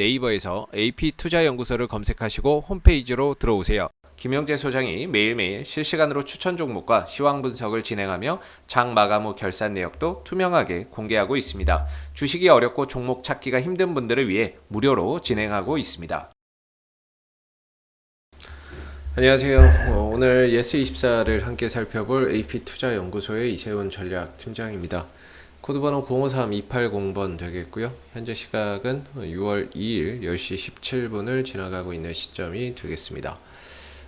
네이버에서 AP투자연구소를 검색하시고 홈페이지로 들어오세요. 김영재 소장이 매일매일 실시간으로 추천 종목과 시황 분석을 진행하며 장 마감 후 결산 내역도 투명하게 공개하고 있습니다. 주식이 어렵고 종목 찾기가 힘든 분들을 위해 무료로 진행하고 있습니다. 안녕하세요. 어, 오늘 예스24를 함께 살펴볼 AP투자연구소의 이세훈 전략팀장입니다. 코드번호 053-280번 되겠고요. 현재 시각은 6월 2일 10시 17분을 지나가고 있는 시점이 되겠습니다.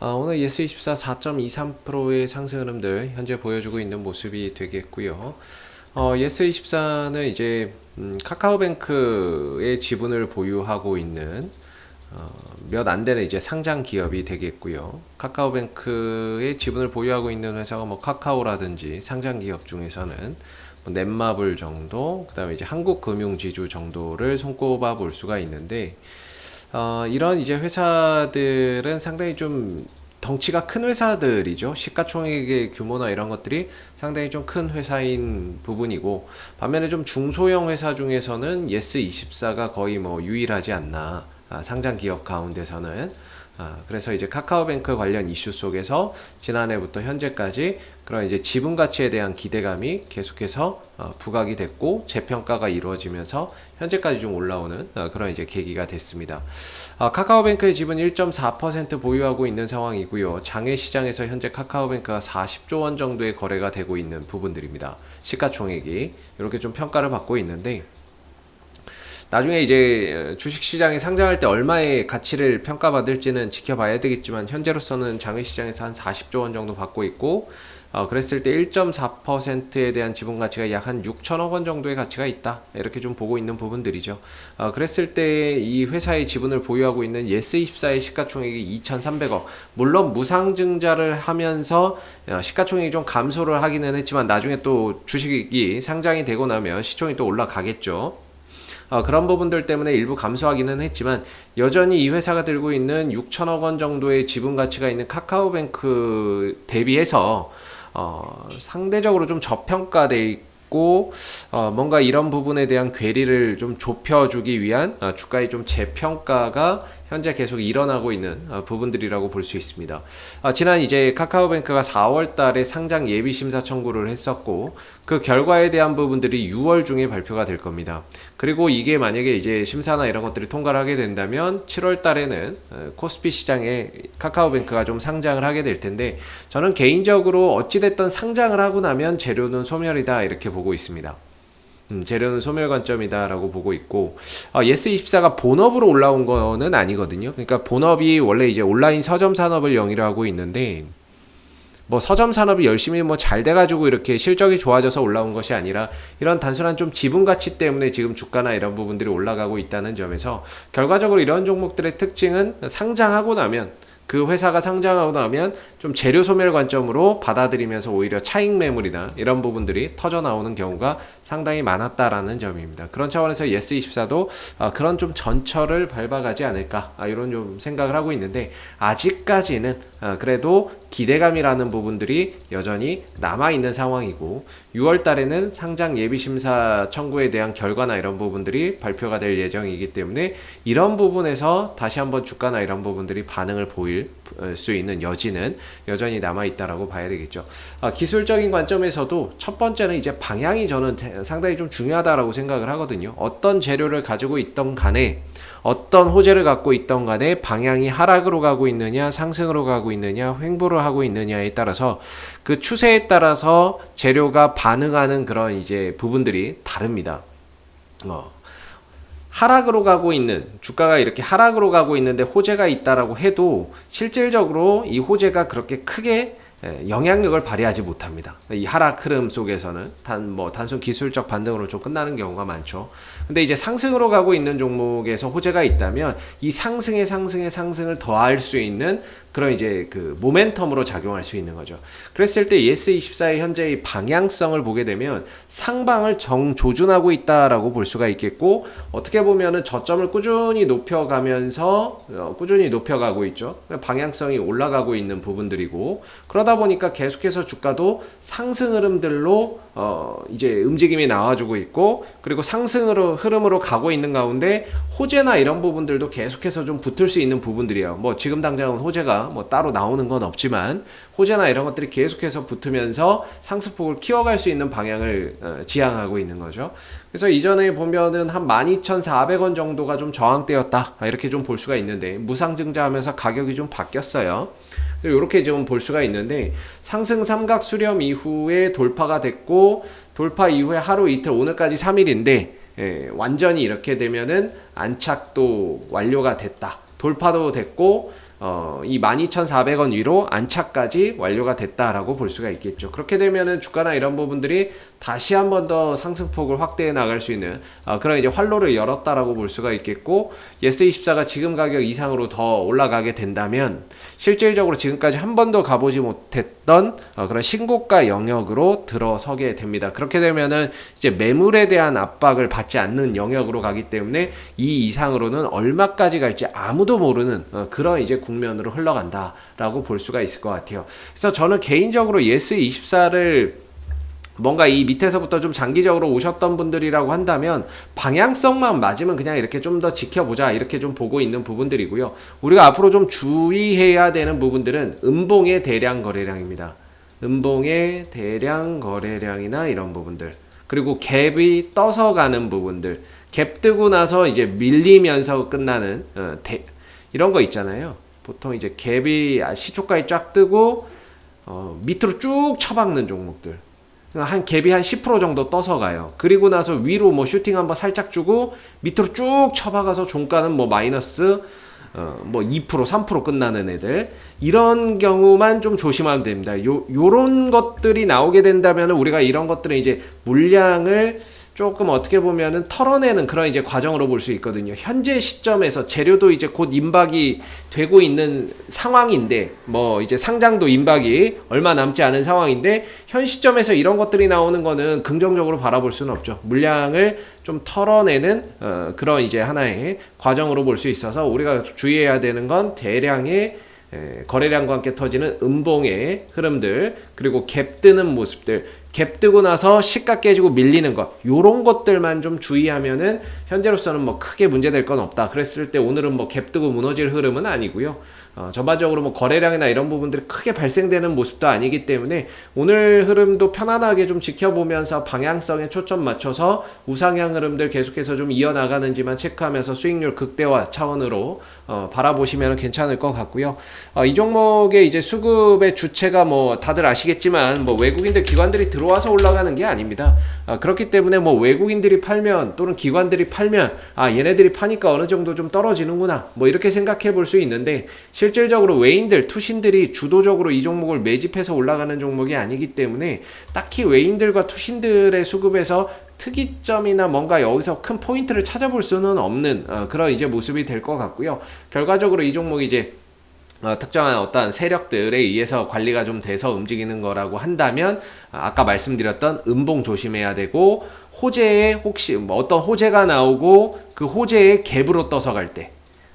아, 오늘 예스24 4.23%의 상승 흐름들 현재 보여주고 있는 모습이 되겠고요. 어, 예스24는 이제 음, 카카오뱅크의 지분을 보유하고 있는 어, 몇 안 되는 이제 상장 기업이 되겠고요. 카카오뱅크의 지분을 보유하고 있는 회사가 뭐 카카오라든지 상장 기업 중에서는 뭐 넷마블 정도, 그 다음에 이제 한국금융지주 정도를 손꼽아 볼 수가 있는데 어, 이런 이제 회사들은 상당히 좀 덩치가 큰 회사들이죠. 시가총액의 규모나 이런 것들이 상당히 좀 큰 회사인 부분이고 반면에 좀 중소형 회사 중에서는 예스24가 거의 뭐 유일하지 않나. 아, 상장 기업 가운데서는 아, 그래서 이제 카카오뱅크 관련 이슈 속에서 지난해부터 현재까지 그런 이제 지분 가치에 대한 기대감이 계속해서 어, 부각이 됐고 재평가가 이루어지면서 현재까지 좀 올라오는 어, 그런 이제 계기가 됐습니다. 아, 카카오뱅크의 지분 1.4% 보유하고 있는 상황이고요. 장외 시장에서 현재 카카오뱅크가 40조 원 정도의 거래가 되고 있는 부분들입니다. 시가총액이 이렇게 좀 평가를 받고 있는데 나중에 이제 주식 시장에 상장할 때 얼마의 가치를 평가받을지는 지켜봐야 되겠지만 현재로서는 장외 시장에서 한 40조 원 정도 받고 있고 어, 그랬을 때 1.4%에 대한 지분 가치가 약 한 6천억 원 정도의 가치가 있다. 이렇게 좀 보고 있는 부분들이죠. 어, 그랬을 때 이 회사의 지분을 보유하고 있는 예스24의 시가총액이 2,300억. 물론 무상증자를 하면서 어, 시가총액이 좀 감소를 하기는 했지만 나중에 또 주식이 상장이 되고 나면 시총이 또 올라가겠죠. 어, 그런 부분들 때문에 일부 감소하기는 했지만 여전히 이 회사가 들고 있는 6천억 원 정도의 지분 가치가 있는 카카오뱅크 대비해서 어, 상대적으로 좀 저평가돼 있고 어, 뭔가 이런 부분에 대한 괴리를 좀 좁혀주기 위한 어, 주가의 좀 재평가가 현재 계속 일어나고 있는 어, 부분들이라고 볼 수 있습니다. 어, 지난 이제 카카오뱅크가 4월 달에 상장 예비 심사 청구를 했었고 그 결과에 대한 부분들이 6월 중에 발표가 될 겁니다. 그리고 이게 만약에 이제 심사나 이런 것들이 통과를 하게 된다면 7월 달에는 어, 코스피 시장에 카카오뱅크가 좀 상장을 하게 될 텐데 저는 개인적으로 어찌됐든 상장을 하고 나면 재료는 소멸이다 이렇게 보고 있습니다. 음, 재료는 소멸 관점이다라고 보고 있고 아, 예스24가 본업으로 올라온 거는 아니거든요. 그러니까 본업이 원래 이제 온라인 서점 산업을 영위로 하고 있는데 뭐 서점 산업이 열심히 뭐 잘 돼가지고 이렇게 실적이 좋아져서 올라온 것이 아니라 이런 단순한 좀 지분 가치 때문에 지금 주가나 이런 부분들이 올라가고 있다는 점에서 결과적으로 이런 종목들의 특징은 상장하고 나면 그 회사가 상장하고 나면 좀 재료 소멸 관점으로 받아들이면서 오히려 차익 매물이나 이런 부분들이 터져 나오는 경우가 상당히 많았다라는 점입니다. 그런 차원에서 예스24도 아, 그런 좀 전철을 밟아가지 않을까 아, 이런 좀 생각을 하고 있는데 아직까지는 아, 그래도 기대감이라는 부분들이 여전히 남아 있는 상황이고 6월 달에는 상장 예비 심사 청구에 대한 결과나 이런 부분들이 발표가 될 예정이기 때문에 이런 부분에서 다시 한번 주가나 이런 부분들이 반응을 보일 수 있는 여지는 여전히 남아 있다라고 봐야 되겠죠. 아, 기술적인 관점에서도 첫 번째는 이제 방향이 저는 상당히 좀 중요하다라고 생각을 하거든요. 어떤 재료를 가지고 있던 간에 어떤 호재를 갖고 있던 간에 방향이 하락으로 가고 있느냐, 상승으로 가고 있느냐, 횡보를 하고 있느냐에 따라서 그 추세에 따라서 재료가 반응하는 그런 이제 부분들이 다릅니다. 어. 하락으로 가고 있는 주가가 이렇게 하락으로 가고 있는데 호재가 있다라고 해도 실질적으로 이 호재가 그렇게 크게 예, 영향력을 발휘하지 못합니다. 이 하락 흐름 속에서는 단 뭐 단순 기술적 반등으로 좀 끝나는 경우가 많죠. 근데 이제 상승으로 가고 있는 종목에서 호재가 있다면 이 상승의 상승의 상승을 더할 수 있는 그런 이제 그 모멘텀으로 작용할 수 있는 거죠. 그랬을 때 예스24의 현재의 방향성을 보게 되면 상방을 정조준하고 있다라고 볼 수가 있겠고 어떻게 보면은 저점을 꾸준히 높여가면서 어, 꾸준히 높여가고 있죠. 방향성이 올라가고 있는 부분들이고 그러다 그러다 보니까 계속해서 주가도 상승 흐름들로 어 이제 움직임이 나와주고 있고 그리고 상승으로 흐름으로 가고 있는 가운데 호재나 이런 부분들도 계속해서 좀 붙을 수 있는 부분들이에요. 뭐 지금 당장은 호재가 뭐 따로 나오는 건 없지만 호재나 이런 것들이 계속해서 붙으면서 상승폭을 키워갈 수 있는 방향을 어, 지향하고 있는 거죠. 그래서 이전에 보면은 한 12,400원 정도가 좀 저항대였다. 아, 이렇게 좀 볼 수가 있는데 무상증자하면서 가격이 좀 바뀌었어요. 이렇게 좀 볼 수가 있는데 상승 삼각 수렴 이후에 돌파가 됐고 돌파 이후에 하루 이틀 오늘까지 3일인데 예, 완전히 이렇게 되면은 안착도 완료가 됐다. 돌파도 됐고 어, 이 12,400원 위로 안착까지 완료가 됐다라고 볼 수가 있겠죠. 그렇게 되면은 주가나 이런 부분들이 다시 한 번 더 상승폭을 확대해 나갈 수 있는 어, 그런 이제 활로를 열었다라고 볼 수가 있겠고 예스24가 지금 가격 이상으로 더 올라가게 된다면 실질적으로 지금까지 한 번도 가보지 못했던 어, 그런 신고가 영역으로 들어서게 됩니다. 그렇게 되면은 이제 매물에 대한 압박을 받지 않는 영역으로 가기 때문에 이 이상으로는 얼마까지 갈지 아무도 모르는 어, 그런 이제 국면으로 흘러간다라고 볼 수가 있을 것 같아요. 그래서 저는 개인적으로 예스24를 뭔가 이 밑에서부터 좀 장기적으로 오셨던 분들이라고 한다면 방향성만 맞으면 그냥 이렇게 좀 더 지켜보자 이렇게 좀 보고 있는 부분들이고요. 우리가 앞으로 좀 주의해야 되는 부분들은 음봉의 대량 거래량입니다. 음봉의 대량 거래량이나 이런 부분들 그리고 갭이 떠서 가는 부분들 갭 뜨고 나서 이제 밀리면서 끝나는 어, 대, 이런 거 있잖아요. 보통 이제 갭이 시초가에 쫙 뜨고 어, 밑으로 쭉 쳐박는 종목들 한 갭이 한 10% 정도 떠서 가요. 그리고 나서 위로 뭐 슈팅 한번 살짝 주고 밑으로 쭉 쳐박아서 종가는 뭐 마이너스 어, 뭐2% 3% 끝나는 애들 이런 경우만 좀 조심하면 됩니다. 요 요런 것들이 나오게 된다면 우리가 이런 것들은 이제 물량을 조금 어떻게 보면은 털어내는 그런 이제 과정으로 볼 수 있거든요. 현재 시점에서 재료도 이제 곧 임박이 되고 있는 상황인데 뭐 이제 상장도 임박이 얼마 남지 않은 상황인데 현 시점에서 이런 것들이 나오는 거는 긍정적으로 바라볼 수는 없죠. 물량을 좀 털어내는 어, 그런 이제 하나의 과정으로 볼 수 있어서 우리가 주의해야 되는 건 대량의 에, 거래량과 함께 터지는 음봉의 흐름들 그리고 갭 뜨는 모습들 갭 뜨고 나서 시가 깨지고 밀리는 것. 요런 것들만 좀 주의하면은 현재로서는 뭐 크게 문제될 건 없다. 그랬을 때 오늘은 뭐 갭 뜨고 무너질 흐름은 아니고요. 어, 전반적으로 뭐 거래량이나 이런 부분들이 크게 발생되는 모습도 아니기 때문에 오늘 흐름도 편안하게 좀 지켜보면서 방향성에 초점 맞춰서 우상향 흐름들 계속해서 좀 이어나가는지만 체크하면서 수익률 극대화 차원으로 어, 바라보시면 괜찮을 것 같고요. 어, 이 종목의 이제 수급의 주체가 뭐 다들 아시겠지만 뭐 외국인들 기관들이 들어 와서 올라가는 게 아닙니다. 어, 그렇기 때문에 뭐 외국인들이 팔면 또는 기관들이 팔면 아 얘네들이 파니까 어느 정도 좀 떨어지는구나 뭐 이렇게 생각해 볼 수 있는데 실질적으로 외인들, 투신들이 주도적으로 이 종목을 매집해서 올라가는 종목이 아니기 때문에 딱히 외인들과 투신들의 수급에서 특이점이나 뭔가 여기서 큰 포인트를 찾아볼 수는 없는 어, 그런 이제 모습이 될 것 같고요. 결과적으로 이 종목이 이제 어, 특정한 어떠한 세력들에 의해서 관리가 좀 돼서 움직이는 거라고 한다면 아까 말씀드렸던 음봉 조심해야 되고 호재에 혹시 뭐 어떤 호재가 나오고 그 호재에 갭으로 떠서 갈 때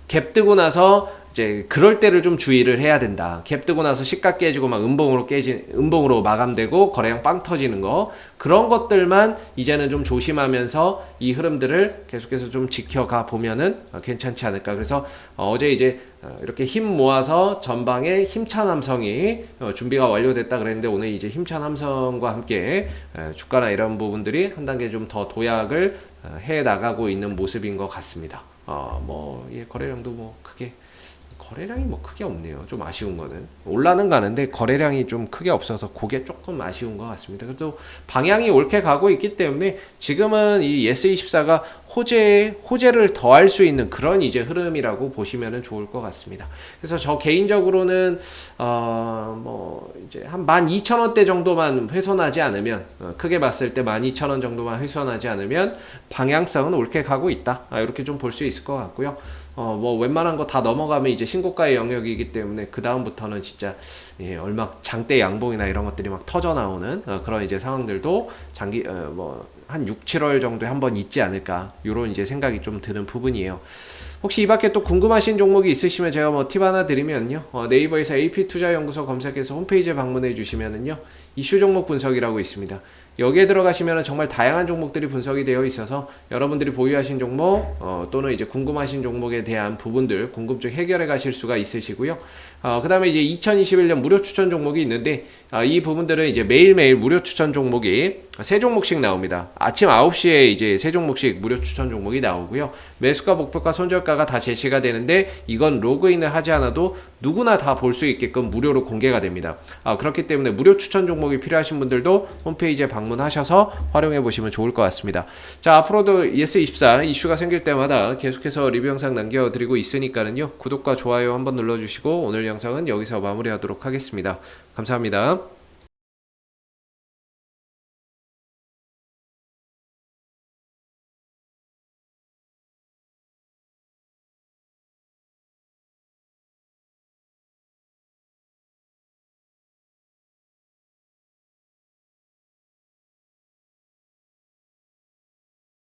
갭 뜨고 나서 이제 그럴 때를 좀 주의를 해야 된다. 갭 뜨고 나서 시가 깨지고 막 음봉으로 깨지 음봉으로 마감되고 거래량 빵 터지는 거 그런 것들만 이제는 좀 조심하면서 이 흐름들을 계속해서 좀 지켜가 보면은 괜찮지 않을까. 그래서 어제 이제 이렇게 힘 모아서 전방에 힘찬 함성이 준비가 완료됐다 그랬는데 오늘 이제 힘찬 함성과 함께 주가나 이런 부분들이 한 단계 좀 더 도약을 해 나가고 있는 모습인 것 같습니다. 어, 뭐, 예, 거래량도 뭐 크게 거래량이 뭐 크게 없네요. 좀 아쉬운 거는 올라는 가는데 거래량이 좀 크게 없어서 그게 조금 아쉬운 것 같습니다. 그래도 방향이 옳게 가고 있기 때문에 지금은 이 S24가 호재 호재를 더할 수 있는 그런 이제 흐름이라고 보시면 좋을 것 같습니다. 그래서 저 개인적으로는 어 뭐 이제 한 12,000원대 정도만 훼손하지 않으면 어 크게 봤을 때 12,000원 정도만 훼손하지 않으면 방향성은 옳게 가고 있다. 아, 이렇게 좀 볼 수 있을 것 같고요. 어, 뭐 웬만한 거 다 넘어가면 이제 신고가의 영역이기 때문에 그 다음부터는 진짜 예, 얼마 장대 양봉이나 이런 것들이 막 터져 나오는 어, 그런 이제 상황들도 장기 어, 뭐한 6, 7월 정도에 한 번 있지 않을까 이런 이제 생각이 좀 드는 부분이에요. 혹시 이 밖에 또 궁금하신 종목이 있으시면 제가 뭐 팁 하나 드리면요. 어, 네이버에서 AP투자연구소 검색해서 홈페이지에 방문해 주시면은요. 이슈 종목 분석이라고 있습니다. 여기에 들어가시면 정말 다양한 종목들이 분석이 되어 있어서 여러분들이 보유하신 종목 어, 또는 이제 궁금하신 종목에 대한 부분들 궁금증 해결해 가실 수가 있으시고요. 어, 그 다음에 이제 2021년 무료 추천 종목이 있는데 아, 이 부분들은 이제 매일매일 무료 추천 종목이 세 종목씩 나옵니다. 아침 9시에 이제 세 종목씩 무료 추천 종목이 나오고요. 매수가, 목표가, 손절가가 다 제시가 되는데 이건 로그인을 하지 않아도 누구나 다 볼 수 있게끔 무료로 공개가 됩니다. 아, 그렇기 때문에 무료 추천 종목이 필요하신 분들도 홈페이지에 방문하셔서 활용해 보시면 좋을 것 같습니다. 자, 앞으로도 예스24 이슈가 생길 때마다 계속해서 리뷰 영상 남겨드리고 있으니까는요. 구독과 좋아요 한번 눌러주시고 오늘 영상은 여기서 마무리하도록 하겠습니다. 감사합니다.